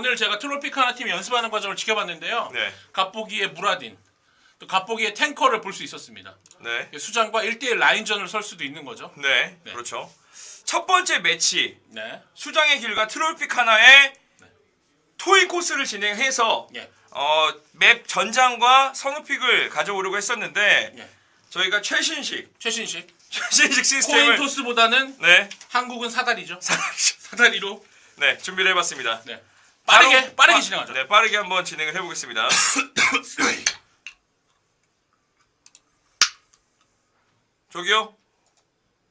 오늘 제가 트로피카나 팀 연습하는 과정을 지켜봤는데요. 네. 갑보기의 무라딘, 또 갑보기의 탱커를 볼 수 있었습니다. 네. 수장과 1대1 라인전을 설 수도 있는 거죠. 네. 네. 그렇죠. 첫 번째 매치 네. 수장의 길과 트롤픽 하나의 토이 코스를 진행해서 예. 어, 맵 전장과 선우픽을 가져오려고 했었는데 예. 저희가 최신식 최신식. 최신식 코인 시스템을 토스보다는 네. 한국은 사다리죠. 사다리로 네, 준비를 해 봤습니다. 네. 빠르게 바로 빠르게 빠- 진행하죠. 네, 빠르게 한번 진행을 해 보겠습니다. 저기요.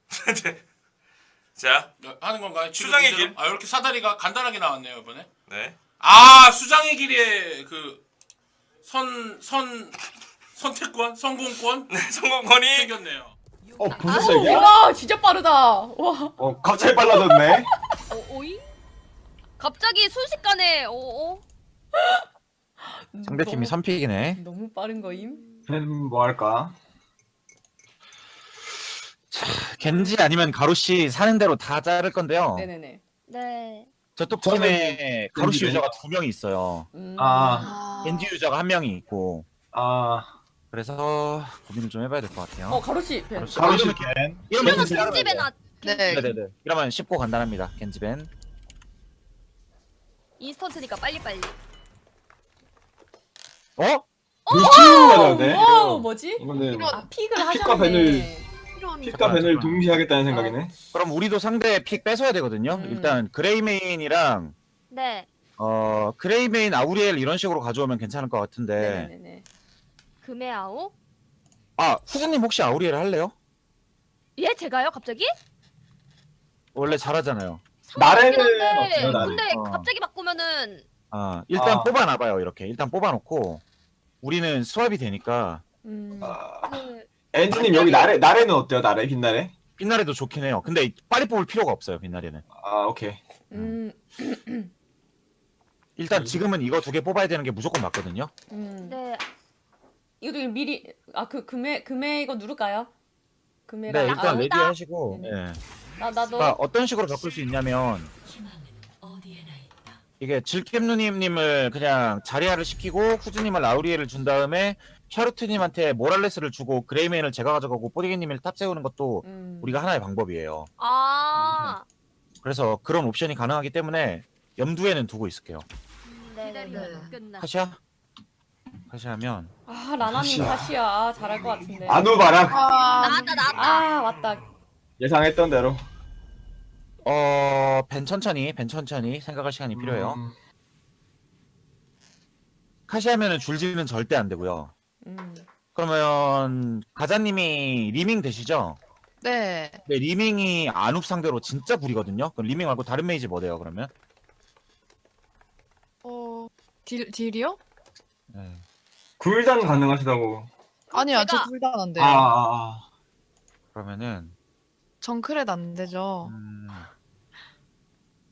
네. 자, 네, 하는 건가요? 수장의 길? 아 이렇게 사다리가 간단하게 나왔네요 이번에. 네. 아 수장의 길의 그선선 선택권 성공권 네, 성공권이 생겼네요. 어 아, 벌써 얘기야? 와 진짜 빠르다. 와. 어 갑자기 빨라졌네. 어, 오이? 갑자기 순식간에 어, 어? 상대팀이 너무, 3픽이네. 너무 빠른 거임. 뭐 할까? 겐지 아니면 가로씨 사는 대로 다 자를 건데요. 네네네. 네. 저쪽 저는 팀에 가로씨 겐지네. 유저가 두 명이 있어요. 음. 아. 겐지 유저가 한 명이 있고. 아 그래서 고민을 좀 해봐야 될 것 같아요. 어 가로씨 벤. 가로씨. 가로시 이러면 겐. 이러면 그래서 겐지 겐집에 나 네. 네네네. 이러면 쉽고 간단합니다. 겐지벤. 인스턴트니까 빨리빨리. 어? 루시우가 나오네. 와 뭐지? 이거는 아 픽을 픽과. 벤을- 이런 픽과 잠깐만, 벤을 잠깐만. 동시에 하겠다는 생각이네. 그럼 우리도 상대 픽 뺏어야 되거든요. 음. 일단 그레이메인이랑 네. 어 그레이메인 아우리엘 이런 식으로 가져오면 괜찮을 것 같은데. 네네네. 금해아오? 아 후즈님 혹시 아우리엘 할래요? 예, 제가요? 갑자기? 원래 잘하잖아요. 나래는 상관없긴 한데, 어때요, 나래? 근데 어. 갑자기 바꾸면은 아 일단 아. 뽑아놔봐요 이렇게 일단 뽑아놓고 우리는 수합이 되니까 음. 아, 그 엔지님 여기 나래 나래는 어때요? 나래 빛나래? 빛나래도 좋긴 해요 근데 빨리 뽑을 필요가 없어요 빛나래는 아 오케이. 음. 일단 지금은 이거 두 개 뽑아야 되는 게 무조건 맞거든요 음. 네. 이것도 미리 아 그 금액 금액 이거 누를까요? 금액 네 일단 아, 레디 하시고 네네. 예. 나 나도 그러니까 어떤 식으로 바꿀 수 있냐면 이게 질겜누님님을 그냥 자리아를 시키고 후즈님을 라우리에를 준 다음에 샤르트님한테 모랄레스를 주고 그레이메인을 제가 가져가고 뽀디게님을 탑 세우는 것도 음. 우리가 하나의 방법이에요 아. 그래서 그런 옵션이 가능하기 때문에 염두에는 두고 있을게요 네, 네, 네. 네. 끝나. 카시아? 카시아면 아 라나님 다시야 아, 잘할 것 같은데. 아누바락 아, 나왔다, 나왔다. 아 맞다. 예상했던 대로. 어, 벤 천천히, 벤 천천히 생각할 시간이 필요해요. 음, 카시하면은 줄지는 절대 안 되고요. 음. 그러면 가자님이 리밍 되시죠? 네. 네, 리밍이 안웁 상대로 진짜 불이거든요. 그럼 리밍 말고 다른 메이지 뭐 돼요? 그러면? 어, 딜 딜이요? 네. 굴단 가능하시다고. 제가- 저둘다안 돼요. 아, 아, 아. 그러면은 정크렛 안 되죠. 음,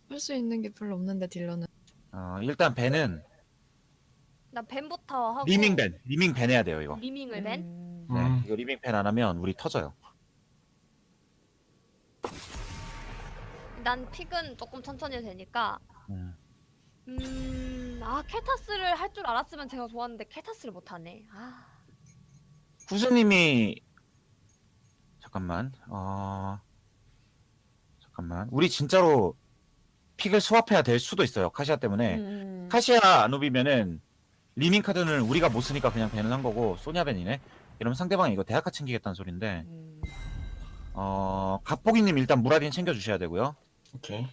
할 수 있는 게 별로 없는데 딜러는. 어, 일단 벤은 나 벤부터 하고. 리밍 벤, 리밍 벤 해야 돼요 이거. 리밍을 벤? 음. 네, 음. 이거 리밍 벤안 하면 우리 터져요. 난 픽은 조금 천천히 해도 되니까. 음. 음, 아, 켈타스를 할 줄 알았으면 제가 좋았는데 켈타스를 못하네. 아. 후즈님이 잠깐만, 어, 잠깐만, 우리 진짜로 픽을 스왑해야 될 수도 있어요 카시아 때문에. 음. 카시아 아누비면은 리밍 카드는 우리가 못 쓰니까 그냥 밴을 한 거고 소냐 밴이네. 이러면 상대방이 이거 대학가 챙기겠다는 소린데 음. 어 갑보기님 일단 무라딘 챙겨 주셔야 되고요. 오케이.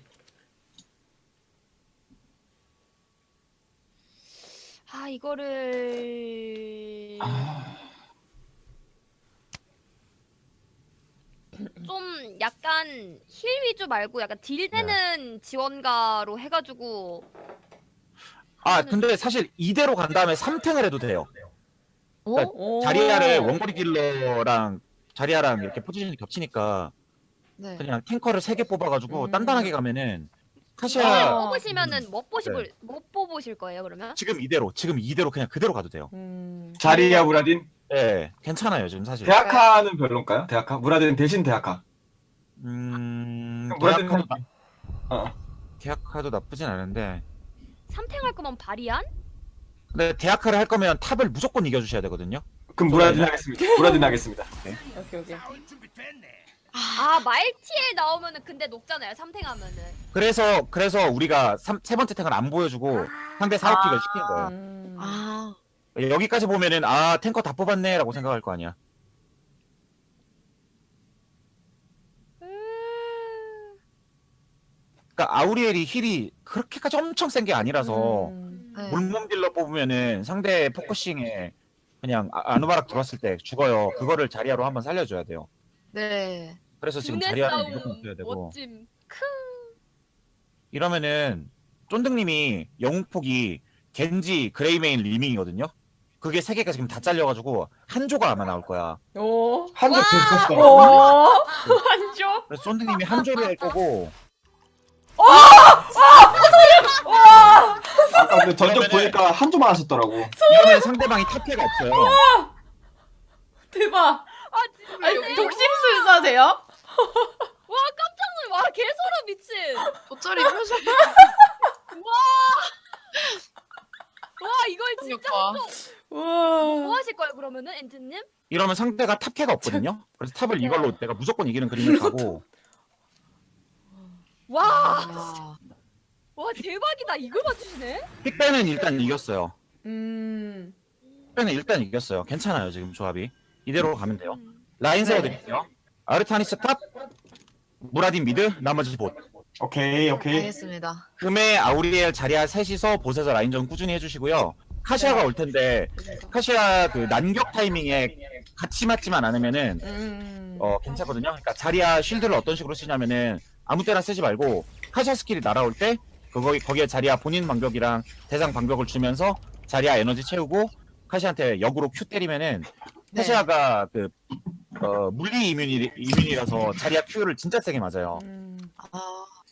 아, 이거를 아, 좀 약간 힐 위주 말고 약간 딜 되는 지원가로 해가지고 아 근데 사실 이대로 간 다음에 3탱을 해도 돼요. 그러니까 오. 자리아를 원거리 딜러랑 자리아랑 이렇게 포지션이 겹치니까 네. 그냥 탱커를 3개 뽑아가지고 음. 단단하게 가면은 아. 카시아 뽑으시면은 못 뽑으실 못 뽑으실 거예요 그러면? 지금 이대로 지금 이대로 그냥 그대로 가도 돼요. 음. 자리야 무라딘. 예, 괜찮아요 지금 사실. 대학카는 별론가요? 대학카? 무라딘 대신 대학카. 음, 무라딘 대학카도, 할게. 어. 대학카도 나쁘진 않은데 3탱 할 거면 바리안? 근데 대학카를 할 거면 탑을 무조건 이겨주셔야 되거든요. 그럼 무라딘 하겠습니다. 무라딘 하겠습니다. 오케이 오케이. 아 말티엘 나오면은 근데 녹잖아요 3탱 하면은 그래서 그래서 우리가 삼, 세 번째 탱을 안 보여주고 상대 사업픽을 시키는 거예요. 음. 아, 여기까지 보면은 아 탱커 다 뽑았네라고 생각할 거 아니야. 그러니까 아우리엘이 힐이 그렇게까지 엄청 센 게 아니라서 음. 네. 몰몸 딜러 뽑으면은 상대 포커싱에 그냥 아- 아누바락 들어왔을 때 죽어요. 그거를 자리아로 한번 살려줘야 돼요. 네. 그래서 지금 두뇌 자리아는 싸움 무조건 써야 되고 멋짐 이러면은 쫀득님이 영웅폭이 겐지 그레이메인 리밍이거든요. 그게 세 개가 지금 다 잘려가지고 한 조가 아마 나올 거야. 오. 오. 됐었어. 한조. 그래서 쫀득님이 한 조를 할 거고 아까 그 전적 보니까 한 조만 하셨더라고. 이러면 상대방이 탑캐가 없어요. 대박. 아 진짜 아니 독심술사세요? 와 깜짝 놀라 와 개소름 미친 돗자리 표정. 와 이걸 진짜 와. 뭐 우와. 하실 거예요 그러면은 엔트님? 이러면 상대가 탑캐가 없거든요. 그래서 탑을 이걸로 내가 무조건 이기는 그림을 가고 와, 아, 와 대박이다 이걸 맞추시네? 픽배는 일단 이겼어요. 음. 픽배는 일단 이겼어요. 괜찮아요 지금 조합이. 이대로 가면 돼요. 음. 라인 네. 세워드릴게요. 아르타니스 탑, 무라딘 미드, 나머지 봇. 오케이 오케이. 알겠습니다. 금의 아우리엘 자리아 셋이서 보세서 라인전 꾸준히 해주시고요. 카시아가 올 텐데 카시아 그 난격 타이밍에 같이 맞지만 않으면은 음. 어 괜찮거든요. 그러니까 자리아 쉴드를 어떤 식으로 쓰냐면은 아무 때나 쓰지 말고 카시아 스킬이 날아올 때 그거 거기에 자리아 본인 방벽이랑 대상 방벽을 주면서 자리아 에너지 채우고 카시아한테 역으로 큐 때리면은 네. 카시아가 그 어, 물리 이뮤니, 이뮤니라서 자리아 큐를 진짜 세게 맞아요. 음. 아,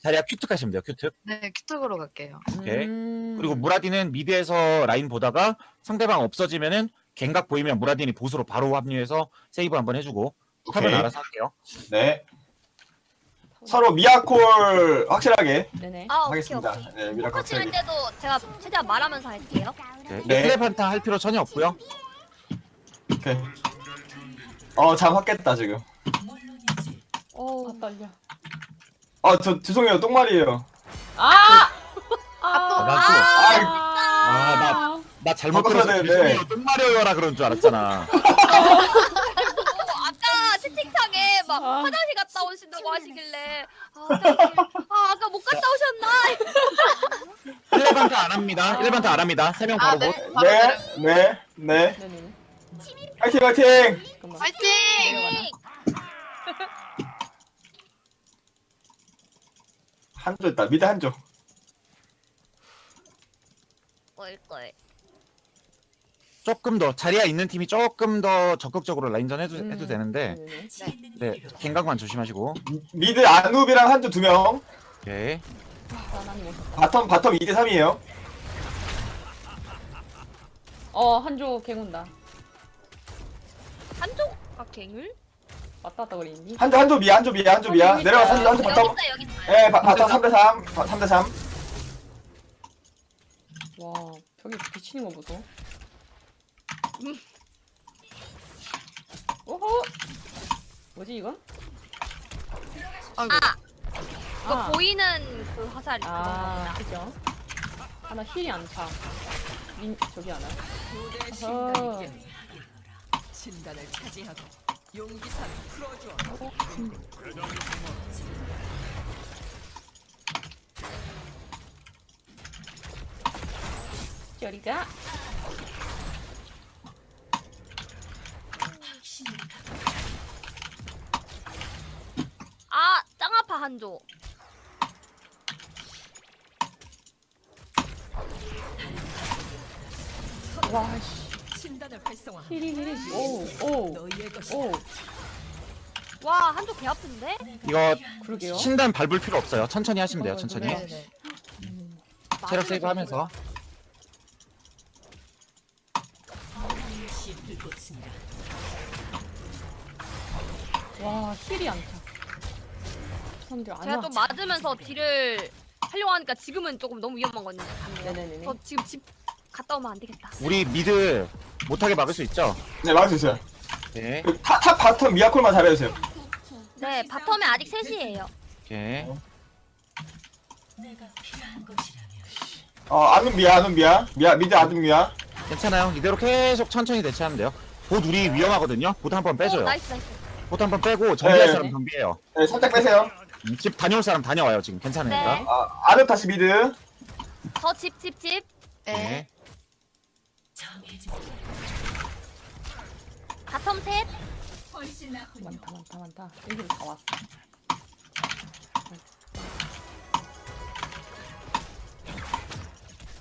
자리아 큐특 하시면 돼요. 큐특. 네, 큐톡으로 갈게요. 오케이. 음. 그리고 무라딘은 미드에서 라인 보다가 상대방 없어지면은 갱각 보이면 무라딘이 보스로 바로 합류해서 세이브 한번 해주고 탑은 오케이. 알아서 할게요. 네. 서로 미아콜 확실하게 네네. 아 오케이 하겠습니다. 오케이 네, 확실하게. 때도 제가 최대한 말하면서 할게요 네. 네. 클레판타 할 필요 전혀 없고요. 오케이. 어, 잠 왔겠다 지금. 어아 떨려. 아, 저 죄송해요. 똥말이에요. 아. 아. 아, 아, 나- 나 잘못 바꿔줘야 들어서 되는데. 죄송해요. 똥마려요라 그런 줄 알았잖아. 어, 아까 채팅창에 막 아. 화장실 갔다 오신다고 하시길래 아, 화장실. 아 아까 못 갔다 오셨나? 클레판타 안 합니다. 1반타 안 합니다. 세명 아, 바로 네. 곧. 바로 네, 내려- 네, 네. 네네. 파이팅, 파이팅. 잠깐만. 파이팅! 내려가나? 한조 있다. 미드 한조. 꿀꿀 조금 더 자리에 있는 팀이 조금 더 적극적으로 라인전 해도, 음. 해도 되는데 네네. 네 갱각만 조심하시고 미드 안우비랑 한조 두 명. 오케이. 못. 바텀 바텀 2대 3이에요. 어 한조 갱온다. 한쪽 아 갱을? 왔다 갔다 거리니? 한조 한조 미야 한조 미야 한조 미야. 내려가서 한조 한조 여기 바텀. 있어 여기 있어 예, 바- 바텀 3대 3. 3대 3. 와 벽에 비치는 거 보소. 오호. 뭐지 이건? 아이고. 이거 아. 보이는 그 화살 아 그거구나 그죠. 하나 힐이 안 차. 민 저기 하나. 어. 진단을 차지하고 용기사를 풀어줘. 저리가. 아 짱 아파 한조 와 씨. 활성화. 오오 너희의 것이 오. 와 한조 개 아픈데? 이거 그러게요. 신단 밟을 필요 없어요. 천천히 하시면 돼요. 어, 천천히. 네, 네. 체력 세이브 하면서. 와 힐이 안 차. 안 제가 와. 좀 맞으면서 딜을 하려고 하니까 지금은 조금 너무 위험한 거든요. 네네네네. 저 지금 집 갔다 오면 안 되겠다. 우리 미드 못하게 막을 수 있죠? 네 막을 수 있어요. 그 탑, 탑 바텀 미야콜만 잘해주세요 네, 바텀에 아직 셋이에요. 오케이. 어 아누 미야 아누 미야 미야 미드 아누 미야 괜찮아요. 이대로 계속 천천히 대처하면 돼요. 곧 우리 위험하거든요. 곧한번 오, 빼줘요. 나이스 나이스. 곧한번 빼고 정비할 네. 사람 정비해요. 네 살짝 빼세요 음, 집 다녀올 사람 다녀와요 지금 괜찮으니까. 네. 아 아누 다시 미드 저집집 집. 네. 바텀 셋. 많다 많다 많다. 여기 다 왔어.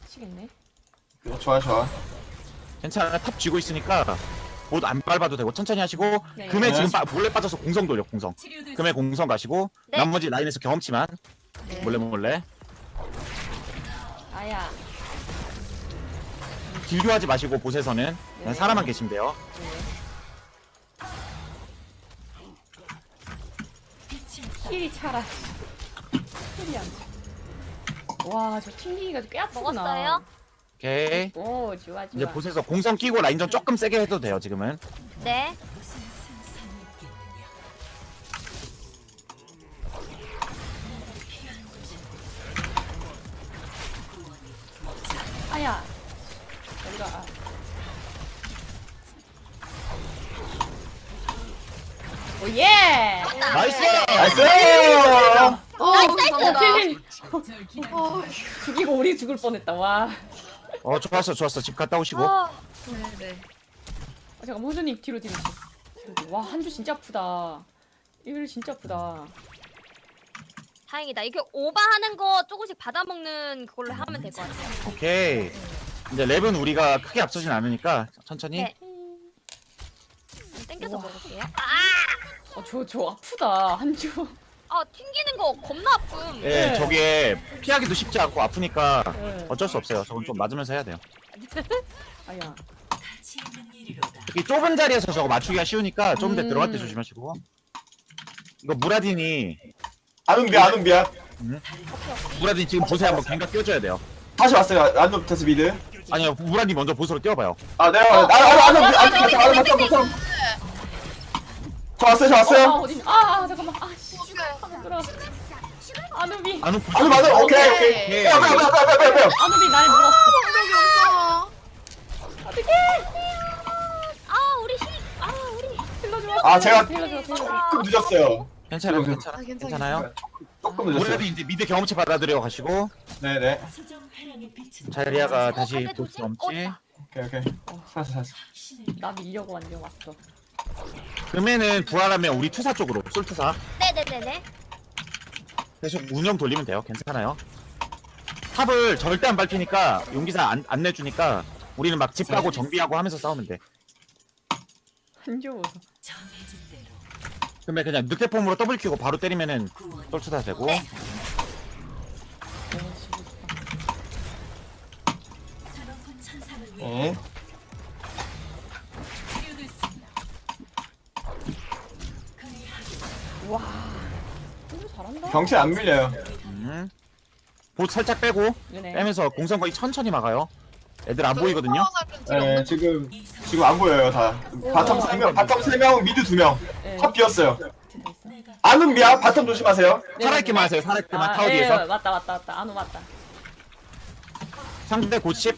미치겠네. 네, 좋아 좋아 괜찮아요. 탑 쥐고 있으니까 곧안 밟아도 되고 천천히 하시고 네. 금에 네. 지금 빠, 몰래 빠져서 공성 돌려 공성. 금에 공성 가시고 네. 나머지 라인에서 경험치만 네. 몰래 몰래 아야. 딜교하지 마시고 보세서는 그냥 네. 사람만 계시면 돼요. 힐이 차라. 힐이 안 차. 와, 저 튕기기가 꽤 아프구나. 먹었어요? 오케이. 오, 좋아, 좋아. 이제 보세서 공성 끼고 라인전 조금 세게 해도 돼요 지금은. 네. 아야. 여기가. 아. 오, 예! 나이스. 나이스 어, 힐. 어, 죽이고 우리 죽을 뻔했다, 와. 어 좋았어 좋았어 집 갔다 오시고. 어, 네, 네. 아, 잠깐, 호주님 뒤로, 뒤로. 뒤로, 뒤로. 와, 한줄 진짜 아프다. 이거 진짜 아프다. 다행이다. 이렇게 오버하는 거 조금씩 받아먹는 그걸로 하면 될 것 같아요. 오케이. 이제 랩은 우리가 크게 앞서진 않으니까 천천히. 네. 땡겨서 우와. 먹을게요. 어, 저, 저 아프다. 한 줄. 아, 튕기는 거 겁나 아픔. 예, 네. 저게 피하기도 쉽지 않고 아프니까 네. 어쩔 수 없어요. 저건 좀 맞으면서 해야 돼요. 아야. 특히 좁은 자리에서 저거 맞추기가 쉬우니까 좀더 음. 들어갈 때 조심하시고. 이거 무라딘이 미야 아누 미야 무라딘 지금 보세 한번 갱각 껴줘야 돼요. 다시 왔어요 아누 다시 미드 아니요 무라딘 먼저 보스로 뛰어봐요. 아 내가 아누 아누 아누 아누 바텀 저 왔어요 저 아, 왔어요 어디, 아, 아, 잠깐만. 아, 씨. 들어. 아누비. 아누 아누 맞아 오케이 오케이 오케이. 빼요 빼요 빼요 빼요 빼요 빼요 아누비 날 물었어. 어떡해. 아, 우리 힐. 아, 우리. 힐러 줘. 아, 제가 힐러 줘. 조금 늦었어요 괜찮아요, 음. 괜찮아, 아, 괜찮아요. 조금 늦었어요 무라딘 이제 미드 경험치 받아들여 가시고 네네 자리아가 다시 조심. 넘지. 어, 오케이 오케이 살았어 살았어 나 밀려고 완전 왔어. 금에는 부활하면 우리 투사 쪽으로 술 투사 네네네네. 계속 운영 돌리면 돼요. 괜찮아요. 탑을 절대 안 밟히니까 용기사 안, 안 내주니까 우리는 막 집 가고 정비하고 하면서 싸우면 돼. 한줄 웃어. 그러면 그냥 늑대폼으로 더블 키고 바로 때리면은 똘투사 되고. 와. 잘한다. 경치 안 밀려요 음. 보 살짝 빼고 네네. 빼면서 공성 거의 천천히 막아요. 애들 안 보이거든요. 네 지금 지금 안 보여요 다 바텀 3명 바텀 3명 미드 2명 네. 탑 비었어요 있어. 아누 미야 바텀 조심하세요 네, 살아있기만 네. 하세요. 살아있기만 아, 타워 예, 뒤에서 맞다, 맞다, 맞다. 안우 맞다. 상대 곧 10.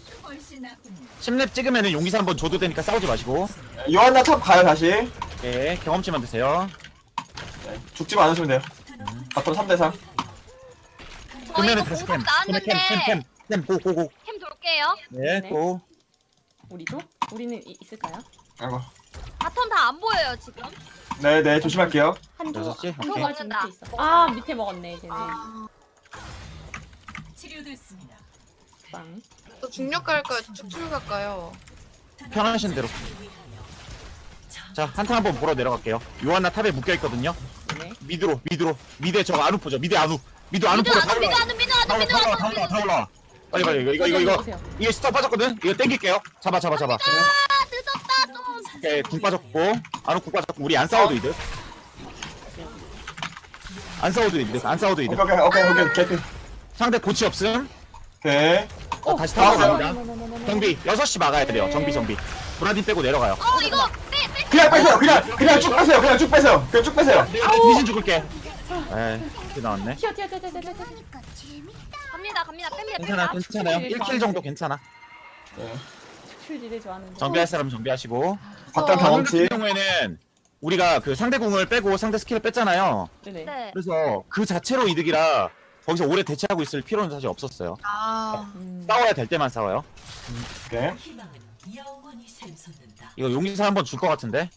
10렙 찍으면은 용기사 한번 줘도 되니까 싸우지 마시고 요한나 탑 가요 다시 네 경험치만 드세요. 네, 죽지만 않으시면 돼요 바텀 3대 3 저 그러면은 이거 다시 공성 캠. 나왔는데 캠캠캠캠 고고 고. 캠 돌게요. 네 네. 고. 우리도? 우리는 이, 있을까요? 아이고 바텀 다 안 보여요 지금. 네네 조심할게요 한조 여섯 시? 오케이. 지금 밑에 있어. 아 밑에 먹었네 쟤네. 빵. 또 중력 갈까요? 축출 갈까요? 편하신 대로. 자 한타 한번 보러 내려갈게요. 요한나 탑에 묶여 있거든요. 네. 미드로 미드로 미드에 저거 안우 포죠. 미드 안우. 미드 안우 미드 포로 와도 미드 와도 미드 와도 미드 다 올라 다 와도 올라 다 올라. 빨리 빨리 이거 이거 이거 이거 오세요. 이게 스톱 빠졌거든. 이거 땡길게요. 잡아 잡아 잡아. 오케이 궁 빠졌고 안우 궁 빠졌고 우리 안 싸워도 이득. 안 싸워도 이득. 안 싸워도 이득. 오케이 오케이 오케이 오케이 개피 상대 고치 없음. 오케이. 자, 다시 다 타고 왔어요? 갑니다. 정비 6시 막아야 돼요. 정비 정비. 브라딘 빼고 내려가요. 어 이거 빼 빼. 그냥 빼세요. 그냥 그냥 쭉 빼세요. 그냥 쭉 빼세요. 그냥 쭉 빼세요. 내가 미신 죽을게. 에이, 이렇게 나왔네. 튀어 튀어 튀어 튀어 튀어 튀어. 갑니다 갑니다 뺍니다 괜찮아, 뺍니다. 괜찮아요. 1킬 정도 괜찮아. 출지대 좋아하는데. 정비할 사람 정비하시고. 바텀 방금 경험치. 같은 경우에는 우리가 그 상대 공을 빼고 상대 스킬을 뺐잖아요. 네네. 네. 그래서 그 자체로 이득이라 거기서 오래 대체하고 있을 필요는 사실 없었어요. 아 음. 싸워야 될 때만 싸워요. 오케이. 샘솟는다. 이거 용기사 한번 줄 것 같은데.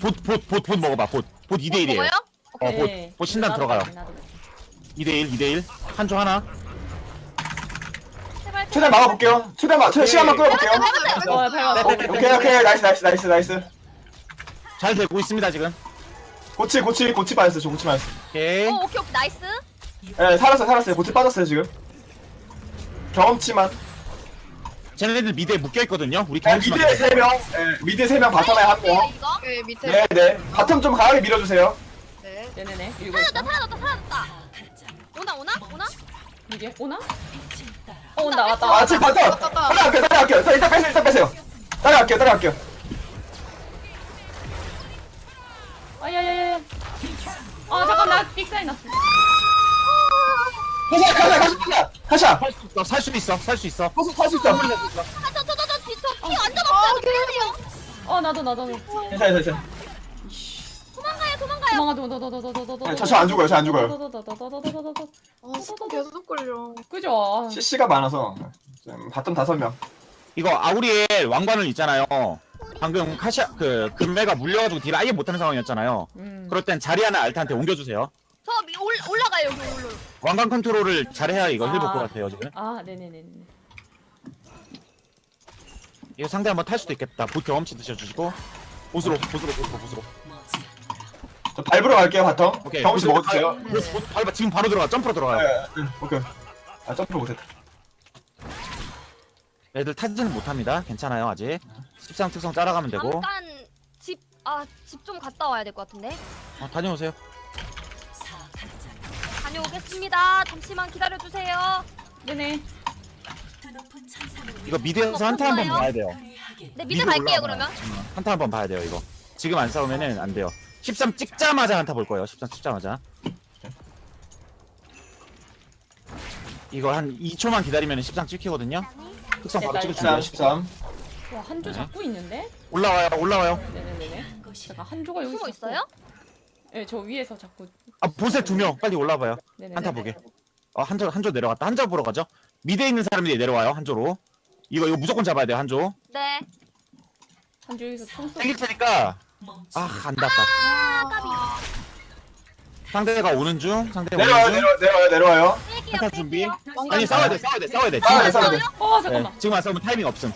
봇, 봇, 봇, 봇 먹어봐. 봇. 봇 2대 1이에요. 먹어요? 어, 봇, 네. 봇 신단 들어가요. 나도. 2대 1, 2대 1. 한조 하나. 최대한 막아볼게요. 최대한 막 최대 시간만 끌어볼게요. 어 밟았어. 오케이 오케이 나이스 나이스 나이스 나이스. 잘 되고 있습니다, 지금. 고치 고치 고치 빠졌어요. 저 고치 빠졌어요. 오케이. 어 오케이 오케이 나이스. 예 살았어요 살았어요. 고치 빠졌어요 지금. 경험치만. 쟤네들 미드에 묶여 있거든요. 우리 네, 경험치만. 미드에 세 명. 예 미드 세명 바텀에 한 명. 이거. 네, 밑에 네 네. 바텀 좀 강하게 밀어주세요. 네. 네네네. 있어. 사라졌다 사라졌다. 오나 오나 오나? 이게 오나? 어 온다 왔다. 아 지금 바텀. 따라갈게요 따라갈게요. 일단 빼세요 일단 빼세요. 따라갈게요 따라갈게요. 아야야야. 아 잠깐 나 빅사인 났어. 가자 가자 가자 가자. 살수 있어, 살 수 있어, 살 수 있어. 할수 있어. 저저저저저피 완전 없어요. 어떡해요? 어 나도 나도. 괜찮아 괜찮아. 도망가요. 도망가 도망가 도망가 네, 저안 죽어요, 저안 죽어요. 아 스폰 계속 걸려. 그죠? CC가 많아서 좀 바텀 다섯 명. 이거 아우리엘 왕관을 있잖아요. 방금 카시아, 그, 금매가 물려가지고 딜 아예 못하는 상황이었잖아요. 음. 그럴 땐 자리하나 알타한테 옮겨주세요. 저 미- 올, 올라가요 여기 올라. 왕관 컨트롤을 잘해야 이거 힐 아. 볼것 같아요, 지금. 아 네네네네. 이거 상대 한번 탈 수도 있겠다. 보 경험치 드셔주시고. 보스로, 보스로, 보스로, 보스로. 저 밟으러 갈게요 바텀. 오케이. 경험치 보스 먹어주세요. 가- 보스, 보스 밟아. 지금 바로 들어가. 점프로 들어가요. 네, 네, 오케이. 아 점프 못했다. 애들 타지는 못합니다. 괜찮아요, 아직. 13 특성 따라가면 되고. 잠깐 집 아 집 좀 갔다 와야 될 것 같은데. 어, 다녀오세요. 다녀오겠습니다. 잠시만 기다려 주세요. 네네. 이거 미드에서 한타 한 번 봐야 돼요. 네 미드 갈게요. 그러면. 음, 한타 한 번 봐야 돼요, 이거. 지금 안 싸우면은 안 돼요. 13 찍자마자 한타 볼 거예요. 13 찍자마자. 이거 한 2초만 기다리면 13 찍히거든요. 특성 바로 찍을 13, 준비요. 13. 와 한조 네. 잡고 있는데? 올라와요, 올라와요. 네네네네. 것이 잠깐 한조가 여기 숨어. 있어요? 네, 저 위에서 자꾸. 아, 보세 두 명. 빨리 올라와봐요. 네네. 한타 보게. 어, 한조, 한조 내려갔다. 한조 보러 가죠. 미드에 있는 사람들이 내려와요, 한조로. 이거, 이거 무조건 잡아야 돼요, 한조. 네. 한조 여기서 총 쏘. 땡길 테니까. 아, 안 닿았다. 아 까비. 상대가 오는 중, 상대가 내려와요, 오는 중. 내려, 내려와요, 내려와요. 뺄게요 한타 준비. 아니, 싸워야 돼, 싸워야 돼, 싸워야 돼. 싸워야 돼, 지금, 싸워야 돼. 어 네, 잠깐만. 지금 안 싸우면 타이밍 없음.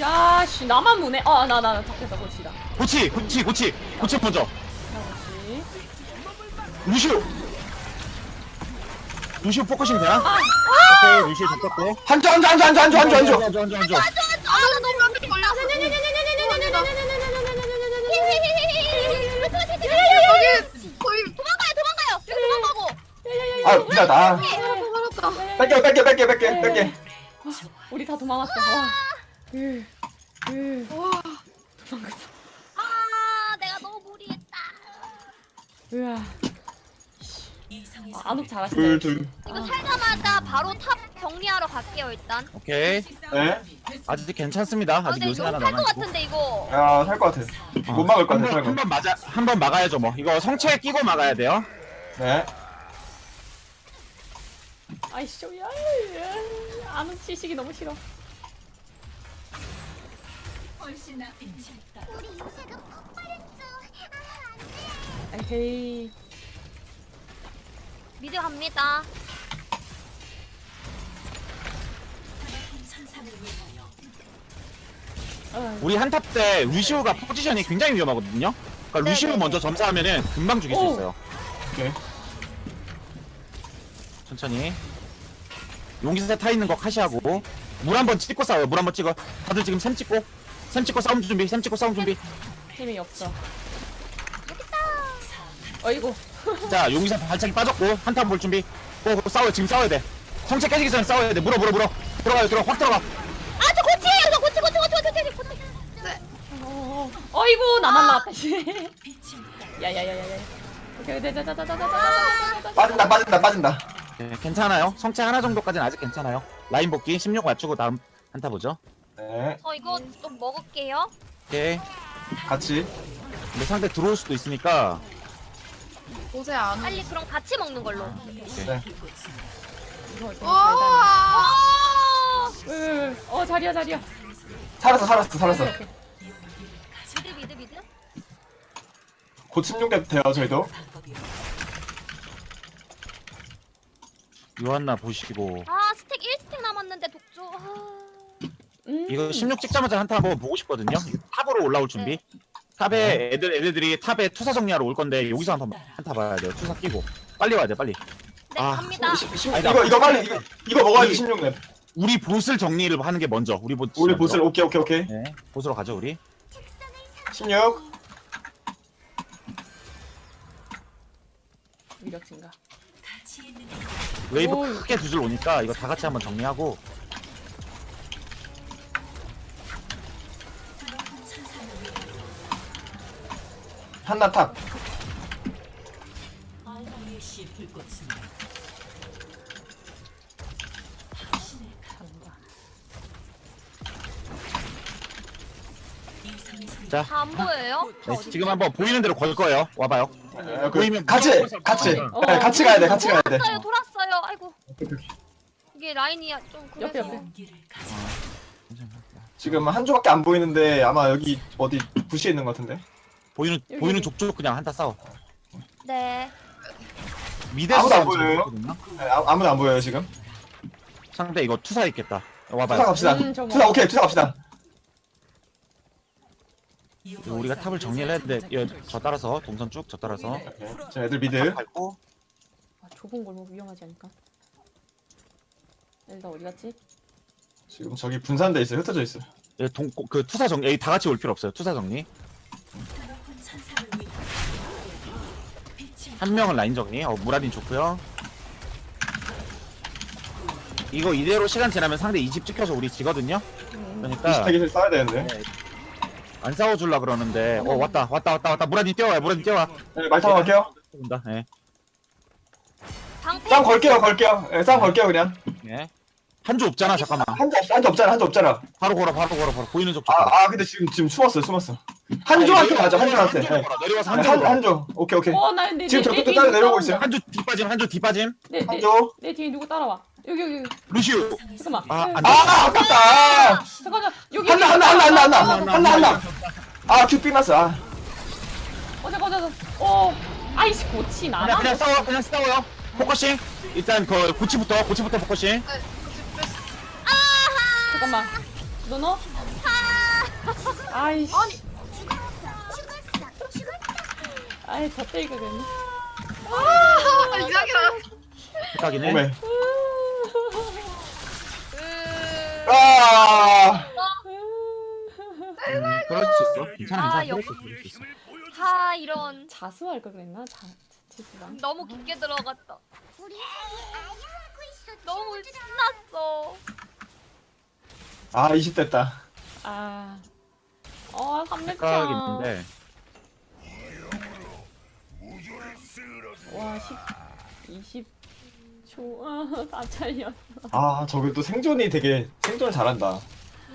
야씨 나만 무네. 아나나 잡혔다 고치다. 고치, 고치, 고치. 고치 먼저. 고치. 루시오. 루시오 포커싱 되나? 아, 오케이, 루시오 잡혔고. 한조, 한조, 한조, 한조, 한조, 한조, 한조. 한조, 한조, 한조. 아, 미안하다. 살았다. 뺄게요, 뺄게요, 뺄게요, 뺄게요, 뺄게요. 우리 다 도망갔어. 와. 으, 으. 아 내가 너무 무리했다. 으아. 아, 안옥 둘, 잘하시네. 둘. 이거 살자마자 바로 탑 정리하러 갈게요 일단. 오케이. 네. 아직 괜찮습니다. 아 아직 근데 요새 하나 못할 것 남아있고. 같은데 이거. 야, 살 것 같아. 못 막을 것 같아, 살. 한번 맞아, 한 번 막아야죠 뭐. 이거 성체 끼고 막아야 돼요. 네. 아이씨, 야, 야, 안옥 치식이 너무 싫어. 에헤이. 미드 갑니다. 천상을 위하여 어. 우리 한탑 때 루시오가 포지션이 굉장히 위험하거든요. 그러니까 루시오 네네네. 먼저 점사하면은 금방 죽일 수 오. 있어요. 오케이. 천천히. 용기세 타 있는 거 카시하고 물 한 번 찍고 싸워요. 물 한 번 찍어. 다들 지금 샘 찍고 샘 찍고 싸움 준비. 샘 찍고 싸움 준비. 힘이 없어. 어이구. 자 용기세 발차기 빠졌고 한탑 볼 준비. 고 싸워 지금 싸워야 돼 성체 깨지기 전에 싸워야 돼 물어 물어 물어 들어가요 들어가 확 들어가 아 저 고치예요 저 고치 고치 고치 고치 고치 고치 어, 어이구 나. 빛이 야야야야야. 오케이 자자자자자자자. 빠진다 빠진다 빠진다 네, 괜찮아요. 성체 하나 정도까지는 아직 괜찮아요. 라인 복귀 16 맞추고 다음 한타 보죠. 네. 어 이거 좀 먹을게요. 오케이 같이. 근데 상대 들어올 수도 있으니까. 곳에 안 빨리. 그럼 같이 먹는 걸로. 네. 이거 되게 와. 달달해. 어 자리야 자리야. 살았어 살았어 살았어. 미드 미드 미드? 곧 16렙 돼요 저희도 요한나 보시고. 아 스택 1스택 남았는데 독주 아... 음. 이거 16 찍자마자 한타 한번 보고 싶거든요. 탑으로 올라올 준비. 탑에 애들 애들들이 탑에 투사 정리하러 올 건데 여기서 한번 한타 봐야 돼요. 투사 끼고. 빨리 와야 돼 빨리. 네 아. 갑니다. 시- 시- 이거 이거 빨리 이거 이거 먹어야지 16렙. 우리 보스를 정리를 하는 게 먼저. 우리 보스 우리. 보스를 오케이 오케이 오케이. 네 보스로 가죠 우리. 16 위력 증가. 웨이브 오. 크게 두 줄 오니까 이거 다 같이 한번 정리하고 한나 탑 알바의 씨 불꽃은 당신의 잘한다. 이성의 자다 안 보여요? 다 네, 어디 지금 한번 보이는 대로 걸 거예요 와봐요 네, 그, 보이면 같이 같이 어. 네, 같이 가야 돼 같이 가야 돼 돌았어요 돌았어요 아 이게 라인이 좀 옆에, 그래서 옆에. 지금 한 조밖에 안 보이는데 아마 여기 어디 부시에 있는 것 같은데 보이는 여기, 보이는 여기. 족족 그냥 한타 싸워 네 미드에서 아무도 안 보여요? 네, 아, 아무도 안 보여요 지금 상대 이거 투사 있겠다 투사 와봐요 갑시다 음, 저거. 투사 오케이 투사 갑시다 이거 우리가 탑을 정리를 해야 돼. 예, 저 따라서 동선 쭉 저 따라서 오케이. 지금 애들 미드 탑 밟고 아, 좁은 골목 위험하지 않을까? 엘다 어디 갔지? 지금 저기 분산돼 있어요 흩어져 있어요 예, 동, 그 투사 정리 다 같이 올 필요 없어요. 투사 정리 한 명은 라인 정리. 어 무라딘 좋고요. 이거 이대로 시간 지나면 상대 20 찍혀서 우리 지거든요. 그러니까 20타깃을 써야 되는데 안 싸워줄라 그러는데 어 왔다 왔다 왔다 왔다 무라딘 뛰어와 무라딘 뛰어와. 네, 말 타고 갈게요 온다. 예. 방패 싸움 걸게요 걸게요 네, 싸움 걸게요 그냥 예. 한줄 없잖아 잠깐만. 한조 한조 없잖아 한조 없잖아 바로 걸어 바로 걸어 바로 보이는 쪽. 아, 아 근데 지금 지금 숨었어요 숨었어 한조한테 가죠 한조한테 네. 내려와서 한, 한줄 한, 걸어. 한조 오케이 오케이 어, 나 내, 지금 내, 저내 끝에 뒤에 누구 내려오고 따라온다. 있어요. 한줄 뒷빠짐 한줄 뒷빠짐. 내, 내, 한조 내 뒤에 누구 따라와? 여기 여기 여기. 루시우. 잠깐만. 아, 아 아깝다 잠깐만. 여기 한나. 한나 한나 한나 아, 한나 한나 한나 아큐 삐났어 아어 잠깐 잠깐. 어. 아이씨 고치 그냥 나나? 그냥 싸워 그냥 싸워요. 포커싱. 일단 그 고치부터 고치부터 포커싱. 잠깐만. 너 너? 아이씨. 아니. 아이 저 때리가 됐네. 아, 이상하게 나왔어. 생각이네. 몸에 아 음, 그럴 수 있어. 괜찮아, 아, 괜찮아. 그럴 수 있어, 그럴 수 있어. 아 이런 자수할 걸 그랬나? 자 지수랑. 너무 깊게 들어갔다 너무 신났어 아 20 됐다 아. 어, 삼렙차. 생각인데. 와, 10 20초. 아, 다 잘렸어. 아 저기 또 생존이 되게 생존 잘한다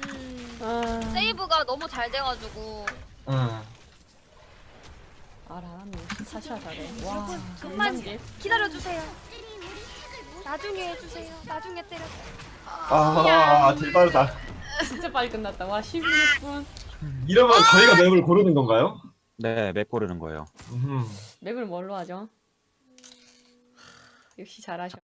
음 아. 세이브가 너무 잘 돼가지고 응 알아. 사샤 잘해. 와. 정말. 기다려주세요 나중에 해주세요 나중에 때려 아, 딜빠르다. 진짜 빨리 끝났다. 와, 16분. 이러면 저희가 맵을 고르는 건가요? 네, 맵 고르는 거예요. 음. 맵을 뭘로 하죠? 역시 잘하셔.